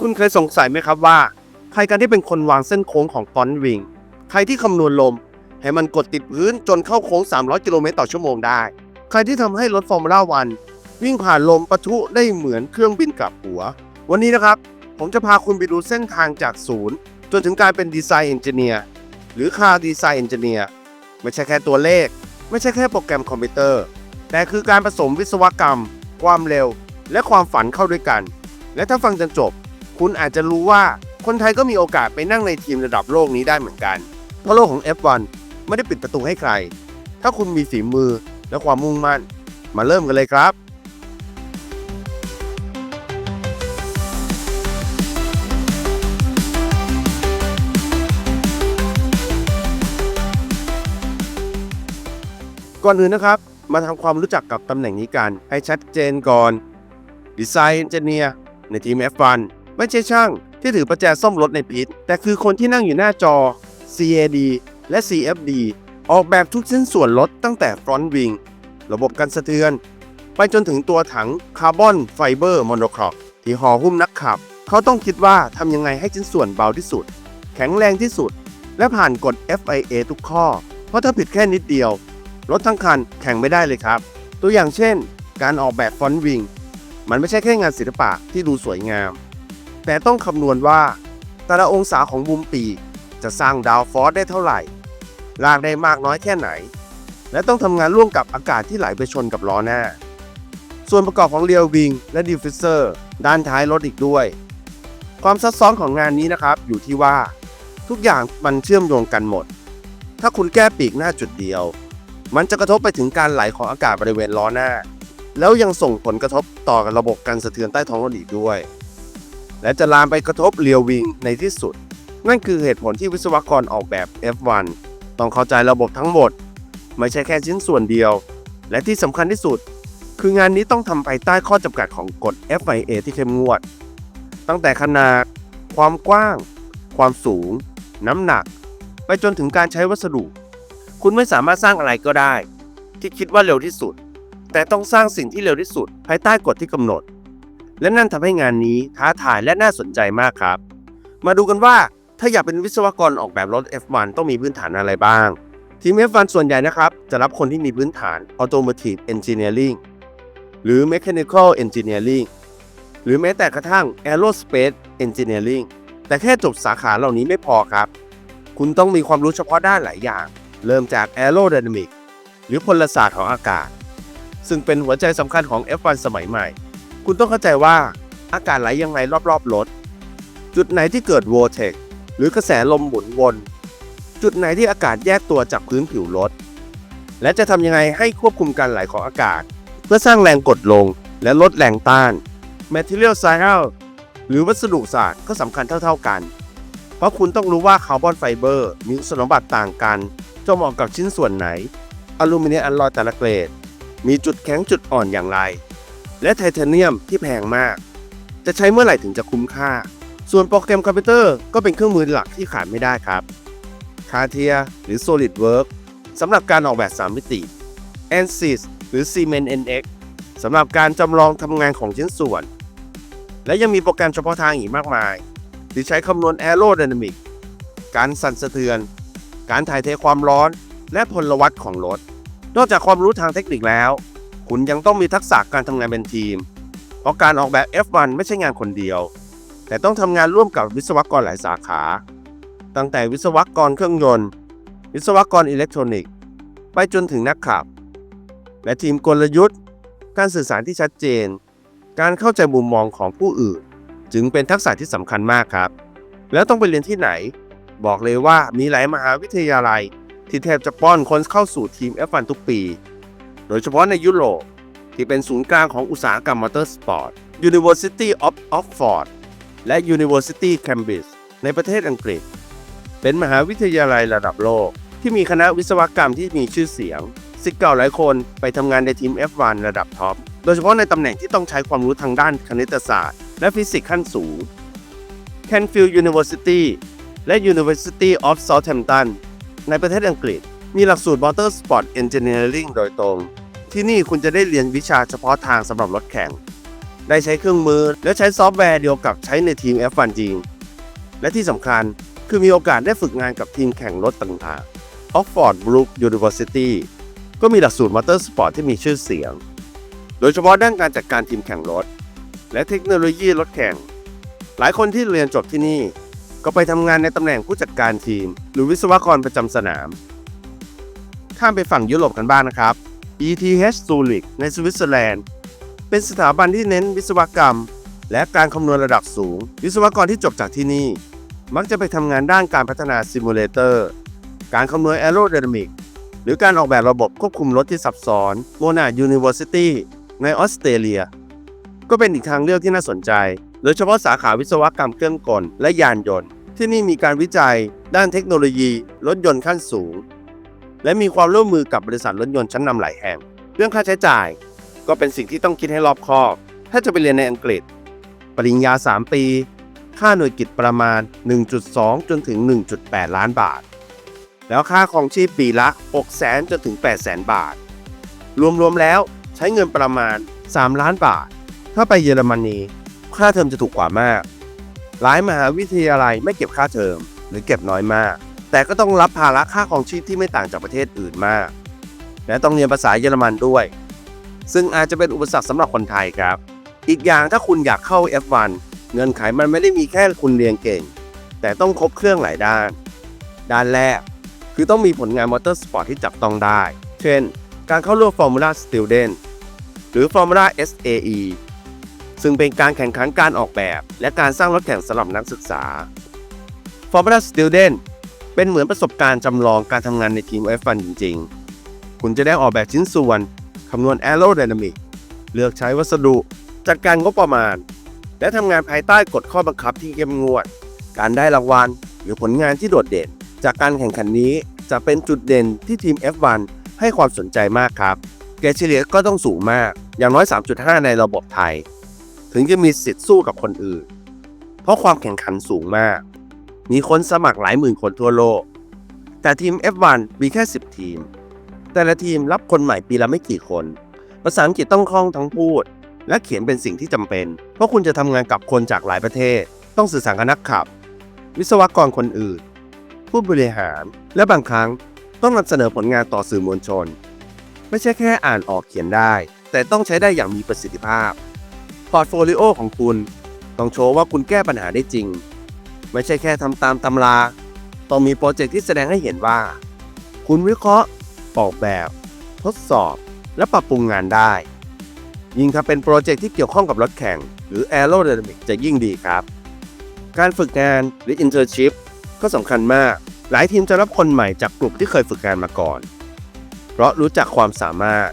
คุณเคยสงสัยไหมครับว่า ใครกันที่เป็นคนวางเส้นโค้งของฟอนต์วิง ใครที่คำนวณลม ให้มันกดติดพื้นจนเข้าโค้ง 300 กิโลเมตรต่อชั่วโมงได้ ใครที่ทำให้รถฟอร์มูล่าวัน วิ่งผ่านลมปะทุได้เหมือนเครื่องบินกลับหัว วันนี้นะครับ ผมจะพาคุณไปดูเส้นทางจากศูนย์จนถึงการเป็นดีไซน์เอนจิเนียร์หรือคาร์ดีไซน์เอนจิเนียร์ไม่ใช่แค่ตัวเลข ไม่ใช่แค่โปรแกรมคอมพิวเตอร์ แต่คือการผสมวิศวกรรม ความเร็ว และความฝันเข้าด้วยกัน และถ้าฟังจนจบ คุณอาจจะรู้ว่าคนไทยก็มีโอกาสไปนั่งในทีมระดับโลกนี้ได้เหมือนกัน เพราะโลกของ F1 ไม่ได้ปิดประตูให้ใคร ถ้าคุณมีฝีมือและความมุ่งมั่น มาเริ่มกันเลยครับ ก่อนอื่นนะครับ มาทำความรู้จักกับตำแหน่งนี้กัน ให้ชัดเจนก่อนดีไซน์เอนจิเนียร์ในทีม F1 ไม่ใช่ช่างที่ถือประแจซ่อมรถในพิษ แต่คือคนที่นั่งอยู่หน้าจอ CAD และ CFD ออกแบบทุกชิ้นส่วนรถตั้งแต่ฟรอนต์วิงระบบกันสะเทือน ไปจนถึงตัวถังคาร์บอนไฟเบอร์มโนครอกที่ห่อหุ้มนักขับ เขาต้องคิดว่าทำยังไงให้ชิ้นส่วนเบาที่สุด แข็งแรงที่สุด และผ่านกฎ FIA ทุกข้อ เพราะถ้าผิดแค่นิดเดียว รถทั้งคันแข่งไม่ได้เลยครับ ตัวอย่างเช่น การออกแบบฟอนต์วิงมันไม่ใช่แค่งานศิลปะที่ดูสวยงาม แต่ต้องคำนวณว่า แต่ละองศาของมุมปีกจะสร้างดาวฟอร์สได้เท่าไหร่ ลากได้มากน้อยแค่ไหน และต้องทำงานร่วมกับอากาศที่ไหลไปชนกับล้อหน้า ส่วนประกอบของเรียววิงและดิฟฟิเซอร์ด้านท้ายรถอีกด้วย ความซับซ้อนของงานนี้นะครับ อยู่ที่ว่า ทุกอย่างมันเชื่อมโยงกันหมด ถ้าคุณแก้ปีกหน้าจุดเดียว มันจะกระทบไปถึงการไหลของอากาศบริเวณล้อหน้า แล้วยังส่งผลกระทบต่อระบบการสะเทือนใต้ท้องรถอีกด้วย และจะลามไปกระทบเรียววิงในที่สุด นั่นคือเหตุผลที่วิศวกรออกแบบ F1 ต้องเข้าใจระบบทั้งหมด ไม่ใช่แค่ชิ้นส่วนเดียว และที่สำคัญที่สุด คืองานนี้ต้องทำภายใต้ข้อจำกัดของกฎ FIA ที่เข้มงวด ตั้งแต่ขนาด ความกว้าง ความสูง น้ำหนัก ไปจนถึงการใช้วัสดุ คุณไม่สามารถสร้างอะไรก็ได้ ที่คิดว่าเร็วที่สุด แต่ต้องสร้างสิ่งที่เร็วที่สุด ภายใต้กฎที่กำหนด และนั่นทำให้งานนี้ท้าทายและน่าสนใจมากครับ มาดูกันว่าถ้าอยากเป็นวิศวกรออกแบบรถ F1 ต้องมีพื้นฐานอะไรบ้าง ทีม F1 ส่วนใหญ่นะครับ จะรับคนที่มีพื้นฐาน Automotive Engineering หรือ Mechanical Engineering หรือแม้แต่กระทั่ง Aerospace Engineering แต่แค่จบสาขาเหล่านี้ไม่พอครับ คุณต้องมีความรู้เฉพาะด้านหลายอย่าง เริ่มจาก Aerodynamic หรือพลศาสตร์ของอากาศ ซึ่งเป็นหัวใจสำคัญของ F1 สมัยใหม่ คุณต้องเข้าใจว่าอากาศไหลยังไงรอบๆรถ จุดไหนที่เกิด vortex หรือกระแสลมหมุนวน จุดไหนที่อากาศแยกตัวจากพื้นผิวรถ และจะทำยังไงให้ควบคุมการไหลของอากาศ เพื่อสร้างแรงกดลงและลดแรงต้าน Material Science หรือวัสดุศาสตร์ก็สำคัญเท่า ๆกัน เพราะคุณต้องรู้ว่าคาร์บอนไฟเบอร์มีสมบัติต่างกันจะเหมาะกับชิ้นส่วนไหน อลูมิเนียมอลลอยแต่ละเกรด มีจุดแข็งจุดอ่อนอย่างไร และไทเทเนียมที่แพงมาก จะใช้เมื่อไหร่ถึงจะคุ้มค่า ส่วนโปรแกรมคอมพิวเตอร์ก็เป็นเครื่องมือหลักที่ขาดไม่ได้ครับ c a t i a หรือ SolidWorks สำหรับการออกแบบ 3 มิติ ANSYS หรือ Siemens NX สำหรับการจำลองทำงานของชิ้นส่วน และยังมีโปรแกรมเฉพาะทางอีกมากมาย ที่ใช้คำนวณ Aerodynamic การสั่นสะเทือน การถ่ายเทความร้อน และพลวัตของรถ นอกจากความรู้ทางเทคนิคแล้ว คุณยังต้องมีทักษะการทำงานเป็นทีม เพราะการออกแบบ F1 ไม่ใช่งานคนเดียว แต่ต้องทำงานร่วมกับวิศวกรหลายสาขา ตั้งแต่วิศวกรเครื่องยนต์ วิศวกรอิเล็กทรอนิกส์ ไปจนถึงนักขับ และทีมกลยุทธ์ การสื่อสารที่ชัดเจน การเข้าใจมุมมองของผู้อื่น จึงเป็นทักษะที่สำคัญมากครับ แล้วต้องไปเรียนที่ไหน บอกเลยว่ามีหลายมหาวิทยาลัย ที่แทบจะป้อนคนเข้าสู่ทีม F1 ทุกปี โดยเฉพาะในยุโรปที่เป็นศูนย์กลางของอุตสาหกรรมมอเตอร์สปอร์ต University of Oxford และ University Cambridge ในประเทศอังกฤษ เป็นมหาวิทยาลัยระดับโลก ที่มีคณะวิศวกรรมที่มีชื่อเสียงศิษย์เก่าหลายคนไปทำงานในทีม F1 ระดับท็อป โดยเฉพาะในตำแหน่งที่ต้องใช้ความรู้ทางด้านคณิตศาสตร์ และฟิสิกส์ขั้นสูง Canfield University และ University of Southampton ในประเทศอังกฤษ มีหลักสูตร Motorsport Engineering โดยตรง ที่นี่คุณจะได้เรียนวิชาเฉพาะทางสำหรับรถแข่ง ได้ใช้เครื่องมือและใช้ซอฟต์แวร์เดียวกับใช้ในทีม F1 จริง และที่สำคัญคือมีโอกาสได้ฝึกงานกับทีมแข่งรถต่างๆ Oxford Brook University ก็มีหลักสูตรมอเตอร์สปอร์ตที่มีชื่อเสียง โดยเฉพาะด้านการจัดการทีมแข่งรถ และเทคโนโลยีรถแข่ง หลายคนที่เรียนจบที่นี่ ก็ไปทำงานในตำแหน่งผู้จัดการทีม หรือวิศวกรประจำสนาม ข้ามไปฝั่งยุโรปกันบ้างนะครับ ETH Zurich ในสวิตเซอร์แลนด์ เป็นสถาบันที่เน้นวิศวกรรม และการคำนวณระดับสูง วิศวกรที่จบจากที่นี่ มักจะไปทำงานด้านการพัฒนาซิมูเลเตอร์การคำนวณแอโร d y นามิกหรือการออกแบบระบบควบคุมรถที่ซับซ้อนโมนา University ในออสเตรเลีย ก็เป็นอีกทางเลือกที่น่าสนใจ โดยเฉพาะสาขาวิศวกรรมเครื่องกลและยานยนต์ ที่นี่มีการวิจัย ด้านเทคโนโลยี รถยนต์ขั้นสูง และมีความร่วมมือกับบริษัทรถยนต์ชั้นนำหลายแห่ง เรื่องค่าใช้จ่าย ก็เป็นสิ่งที่ต้องคิดให้รอบคอบ ถ้าจะไปเรียนในอังกฤษ ปริญญา 3 ปี ค่าหน่วยกิตประมาณ 1.2 จนถึง 1.8 ล้านบาท แล้วค่าของชีพปีละ6แสนจนถึง8แสนบาท รวมๆแล้วใช้เงินประมาณ 3 ล้านบาท ถ้าไปเยอรมนีค่าเทอมจะถูกกว่ามาก หลายมหาวิทยาลัยไม่เก็บค่าเทอมหรือเก็บน้อยมาก แต่ก็ต้องรับภาระค่าของชีพที่ไม่ต่างจากประเทศอื่นมาก และต้องเรียนภาษาเยอรมันด้วย ซึ่งอาจจะเป็นอุปสรรคสำหรับคนไทยครับ อีกอย่างถ้าคุณอยากเข้า F1 เงื่อนไขมันไม่ได้มีแค่คุณเรียนเก่ง แต่ต้องครบเครื่องหลายด้าน ด้านแรก คือต้องมีผลงานมอเตอร์สปอร์ตที่จับต้องได้ เช่น การเข้าร่วม Formula Student หรือ Formula SAE ซึ่งเป็นการแข่งขันการออกแบบ และการสร้างรถแข่งสำหรับนักศึกษา Formula Student เป็นเหมือนประสบการณ์จำลองการทำงานในทีม F1 จริง ๆ คุณจะได้ออกแบบชิ้นส่วน คำนวณ Aerodynamic เลือกใช้วัสดุ จัดการงบประมาณ และทำงานภายใต้กฎข้อบังคับที่เข้มงวด การได้รางวัลหรือผลงานที่โดดเด่น จากการแข่งขันนี้จะเป็นจุดเด่นที่ทีม F1 ให้ความสนใจมากครับเกรดเฉลี่ยก็ต้องสูงมากอย่างน้อย 3.5 ในระบบไทย ถึงจะมีสิทธิ์สู้กับคนอื่น เพราะความแข่งขันสูงมาก มีคนสมัครหลายหมื่นคนทั่วโลก แต่ทีม F1 มีแค่ 10 ทีม แต่ละทีมรับคนใหม่ปีละไม่กี่คน ภาษาอังกฤษต้องคล่องทั้งพูด และเขียนเป็นสิ่งที่จำเป็น เพราะคุณจะทำงานกับคนจากหลายประเทศ ต้องสื่อสารกับนักขับ วิศวกรคนอื่น ผู้บริหาร และบางครั้งต้องนำเสนอผลงานต่อสื่อมวลชน ไม่ใช่แค่อ่านออกเขียนได้ แต่ต้องใช้ได้อย่างมีประสิทธิภาพ พอร์ตโฟลิโอของคุณ ต้องโชว์ว่าคุณแก้ปัญหาได้จริง ไม่ใช่แค่ทำตามตำรา ต้องมีโปรเจกต์ที่แสดงให้เห็นว่า คุณวิเคราะห์ออกแบบ ทดสอบ และปรับปรุงงานได้ ยิ่งถ้าเป็นโปรเจกต์ที่เกี่ยวข้องกับรถแข่ง หรือ Aerodynamic จะยิ่งดีครับ การฝึกงานหรือ Internship ก็สำคัญมาก หลายทีมจะรับคนใหม่จากกลุ่มที่เคยฝึกงานมาก่อน เพราะรู้จักความสามารถ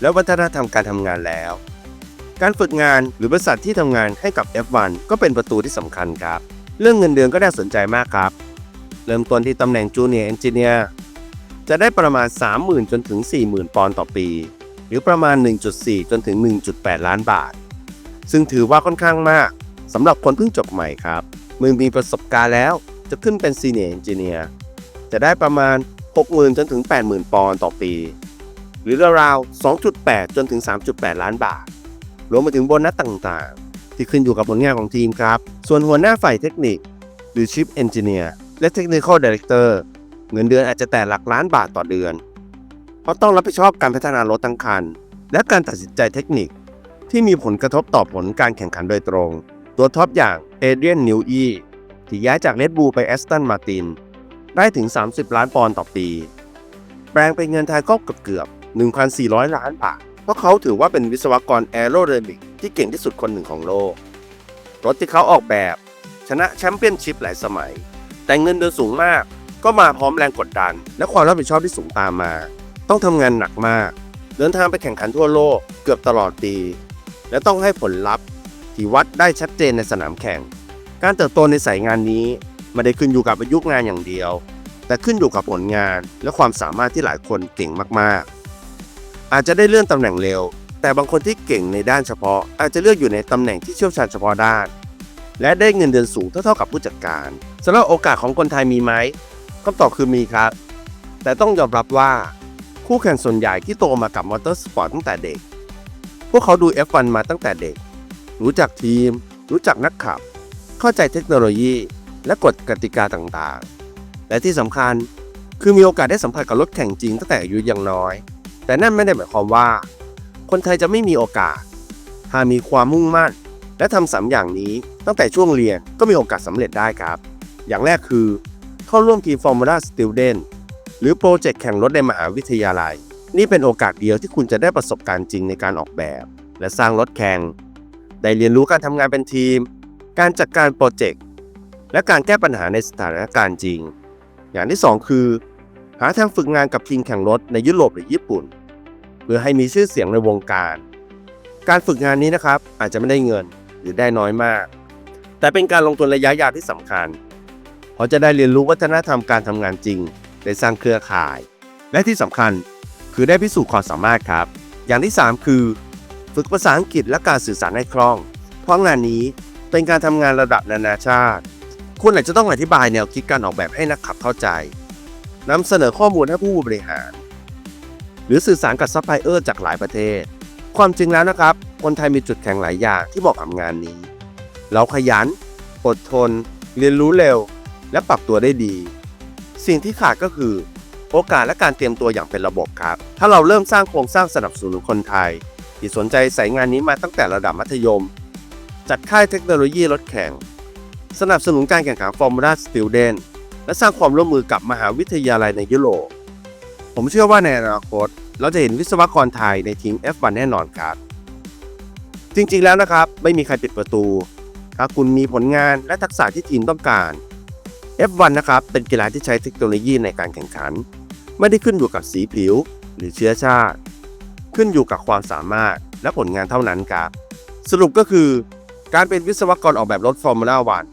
และวัฒนธรรมการทำงานแล้ว การฝึกงานหรือบริษัทที่ทำงานให้กับ F1 ก็เป็นประตูที่สำคัญครับ เรื่องเงินเดือนก็น่าสนใจมากครับ เริ่มต้นที่ตำแหน่ง Junior Engineer จะได้ประมาณ 30,000 จนถึง 40,000 ปอนด์ต่อปี หรือประมาณ 1.4 จนถึง 1.8 ล้านบาท ซึ่งถือว่าค่อนข้างมากสำหรับคนเพิ่งจบใหม่ครับเมื่อมีประสบการณ์แล้วจะขึ้นเป็น Senior Engineer จะได้ประมาณ 60,000 จนถึง 80,000 ปอนด์ต่อปี หรือราวๆ 2.8 จนถึง 3.8 ล้านบาท รวมไปถึงโบนัสต่าง ที่ขึ้นอยู่กับผลงานของทีมครับ ส่วนหัวหน้าฝ่ายเทคนิค หรือ Chief Engineer และ Technical Director เงินเดือนอาจจะแต่หลักล้านบาทต่อเดือน เพราะต้องรับผิดชอบการพัฒนารถทั้งคัน และการตัดสินใจเทคนิค ที่มีผลกระทบต่อผลการแข่งขันโดยตรง ตัวท็อปอย่างเอเดรียนนิวอีที่ย้ายจากเลดบูไปแอสตันมาตินได้ถึง 30 ล้านปอนด์ต่อปี แปลงเป็นเงินไทยก็เกือบเกือบ1,400 ล้านบาท ราะเขาถือว่าเป็นวิศวกรแอโรไดนามิกที่เก่งที่สุดคนหนึ่งของโลก รถที่เขาออกแบบ ชนะแชมเปี้ยนชิพหลายสมัย แต่เงินเดือนสูงมาก ก็มาพร้อมแรงกดดัน และความรับผิดชอบที่สูงตามมา ต้องทำงานหนักมาก เดินทางไปแข่งขันทั่วโลกเกือบตลอดปี และต้องให้ผลลัพธ์ที่วัดได้ชัดเจนในสนามแข่ง การเติบโตในสายงานนี้ไม่ได้ขึ้นอยู่กับอายุงานอย่างเดียว แต่ขึ้นอยู่กับผลงานและความสามารถที่หลายคนเก่งมากๆ อาจจะได้เลื่อนตำแหน่งเร็ว แต่บางคนที่เก่งในด้านเฉพาะ อาจจะเลือกอยู่ในตำแหน่งที่เชี่ยวชาญเฉพาะด้าน และได้เงินเดือนสูงเท่าๆกับผู้จัดการสำหรับโอกาสของคนไทยมีไหมคำตอบคือมีครับ แต่ต้องยอมรับว่า คู่แข่งส่วนใหญ่ที่โตมากับมอเตอร์สปอร์ตตั้งแต่เด็ก พวกเขาดู F1 มาตั้งแต่เด็ก รู้จักทีม รู้จักนักขับ เข้าใจเทคโนโลยี และกฎกติกาต่างๆ และที่สำคัญคือมีโอกาสได้สัมผัสกับรถแข่งจริงตั้งแต่อายุยังน้อย แต่นั่นไม่ได้หมายความว่า คนไทยจะไม่มีโอกาส หากมีความมุ่งมั่น และทำสามอย่างนี้ตั้งแต่ช่วงเรียนก็มีโอกาสสำเร็จได้ครับ อย่างแรกคือ เข้าร่วมทีม Formula Student หรือโปรเจกต์แข่งรถในมหาวิทยาลัย นี่เป็นโอกาสเดียวที่คุณจะได้ประสบการณ์จริงในการออกแบบ และสร้างรถแข่งได้เรียนรู้การทำงานเป็นทีม การจัดการโปรเจกต์และการแก้ปัญหาในสถานการณ์จริง อย่างที่ 2 คือ หาทางฝึกงานกับทีมแข่งรถในยุโรปหรือญี่ปุ่น เพื่อให้มีชื่อเสียงในวงการ การฝึกงานนี้นะครับอาจจะไม่ได้เงินหรือได้น้อยมาก แต่เป็นการลงทุนระยะยาวที่สำคัญ เพราะจะได้เรียนรู้วัฒนธรรมการทำงานจริงได้สร้างเครือข่าย และที่สำคัญคือได้พิสูจน์ความสามารถครับ อย่างที่ 3 คือ ฝึกภาษาอังกฤษและการสื่อสารให้คล่อง เพราะงานนี้เป็นการทำงานระดับนานาชาติ คุณอาจจะต้องอธิบายแนวคิดการออกแบบให้นักขับเข้าใจนำเสนอข้อมูลให้ผู้บริหาร หรือสื่อสารกับซัพพลายเออร์จากหลายประเทศ ความจริงแล้วนะครับ คนไทยมีจุดแข็งหลายอย่างที่เหมาะกับงานนี้ เราขยัน อดทน เรียนรู้เร็ว และปรับตัวได้ดี สิ่งที่ขาดก็คือ โอกาสและการเตรียมตัวอย่างเป็นระบบครับ ถ้าเราเริ่มสร้างโครงสร้างสนับสนุนคนไทย ที่สนใจใส่งานนี้มาตั้งแต่ระดับมัธยม จัดค่ายเทคโนโลยีรถแข่ง สนับสนุนการแข่งขัน Formula Student และสร้างความร่วมมือกับมหาวิทยาลัยในยุโรป ผมเชื่อว่าในอนาคต เราจะเห็นวิศวกรไทยในทีม F1 แน่นอนครับ จริงๆแล้วนะครับ ไม่มีใครปิดประตู ถ้าคุณมีผลงานและทักษะที่ทีมต้องการ F1 นะครับเป็นกีฬาที่ใช้เทคโนโลยีในการแข่งขัน ไม่ได้ขึ้นอยู่กับสีผิว หรือเชื้อชาติ ขึ้นอยู่กับความสามารถและผลงานเท่านั้นครับ สรุปก็คือ การเป็นวิศวกรออกแบบรถฟอร์มูล่าวัน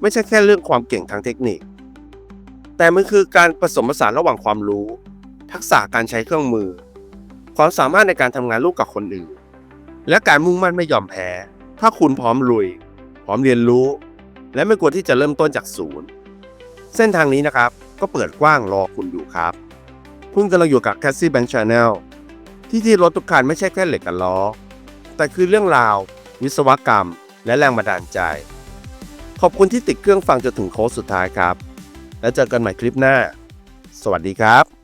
ไม่ใช่แค่เรื่องความเก่งทางเทคนิค แต่มันคือการผสมผสานระหว่างความรู้ ทักษะการใช้เครื่องมือ ความสามารถในการทำงานร่วมกับคนอื่น และการมุ่งมั่นไม่ยอมแพ้ ถ้าคุณพร้อมลุย พร้อมเรียนรู้ และไม่กลัวที่จะเริ่มต้นจากศูนย์ เส้นทางนี้นะครับก็เปิดกว้างรอคุณอยู่ครับ คุณกำลังอยู่กับ c a s s i e Bank Channel ที่ที่รถทุกคันไม่ใช่แค่เหล็กกับล้อ แต่คือเรื่องราว วิศวกรรม และแรงบันดาลใจ ขอบคุณที่ติดเครื่องฟังจนถึงโค้งสุดท้ายครับ แล้วเจอกันใหม่คลิปหน้า สวัสดีครับ